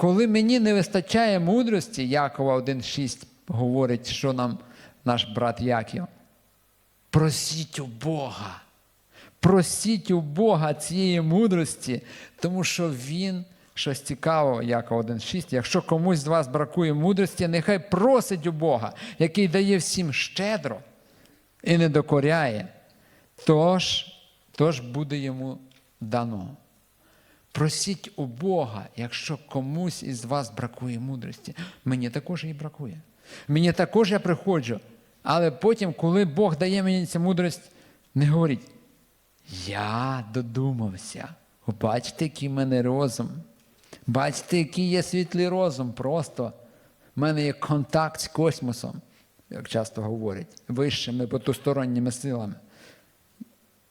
коли мені не вистачає мудрості, Якова 1,6 говорить, що нам наш брат Яків. Просіть у Бога. Просіть у Бога цієї мудрості, тому що Він щось цікавого, Якова 1,6. Якщо комусь з вас бракує мудрості, нехай просить у Бога, який дає всім щедро і не докоряє, тож, тож буде йому дано. Просіть у Бога, якщо комусь із вас бракує мудрості. Мені також її бракує. Мені також я приходжу. Але потім, коли Бог дає мені цю мудрість, не говоріть. Я додумався. Бачите, який в мене розум. Бачите, який є світлий розум. Просто в мене є контакт з космосом, як часто говорять, вищими потусторонніми силами.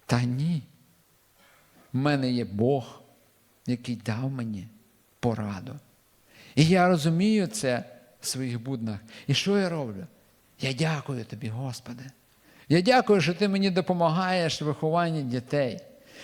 Та ні. В мене є Бог, який дав мені пораду. І я розумію це в своїх буднах. І що я роблю? Я дякую тобі, Господи. Я дякую, що ти мені допомагаєш в вихованні дітей.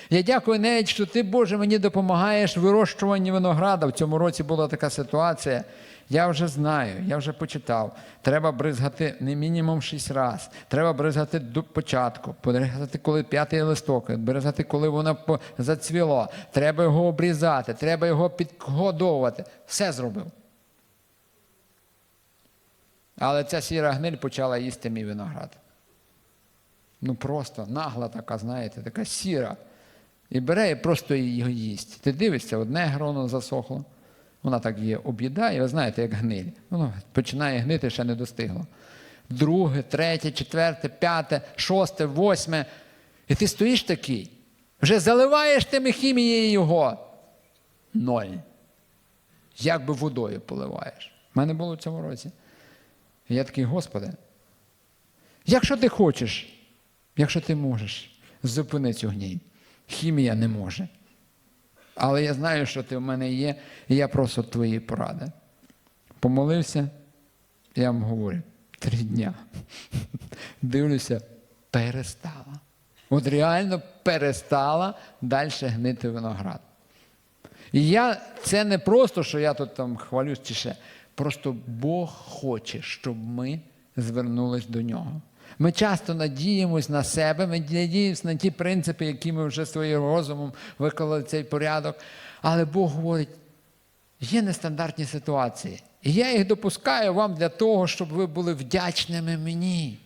Я дякую навіть, що ти, Боже, мені допомагаєш в вирощуванні винограда. В цьому році була така ситуація. Я вже знаю, я вже почитав. Треба бризгати не мінімум шість разів. Треба бризгати до початку, бризгати, коли п'ятий листок, бризгати, коли воно зацвіло. Треба його обрізати, треба його підгодовувати. Все зробив. Але ця сіра гниль почала їсти мій виноград. Ну просто нагла така, знаєте, така сіра. І бере і просто його їсть. Ти дивишся, одне гроно засохло. Вона так її об'їдає, ви знаєте, як гниль. Воно починає гнити, ще не достигло. Друге, третє, четверте, п'яте, шосте, восьме. І ти стоїш такий, вже заливаєш тими хімією його. Ноль. Як би водою поливаєш. У мене було в цьому році. Я такий, Господи, якщо ти хочеш, якщо ти можеш, зупини цю гній. Хімія не може. Але я знаю, що ти в мене є, і я прошу твої поради. Помолився, я вам говорю, три дня. Дивлюся, перестала. От реально перестала далі гнити виноград. І я це не просто, що я тут там хвалюсь чи ще. Просто Бог хоче, щоб ми звернулись до нього. Ми часто надіємось на себе, ми надіємось на ті принципи, які ми вже своїм розумом виклали цей порядок. Але Бог говорить, є нестандартні ситуації. І я їх допускаю вам для того, щоб ви були вдячними мені.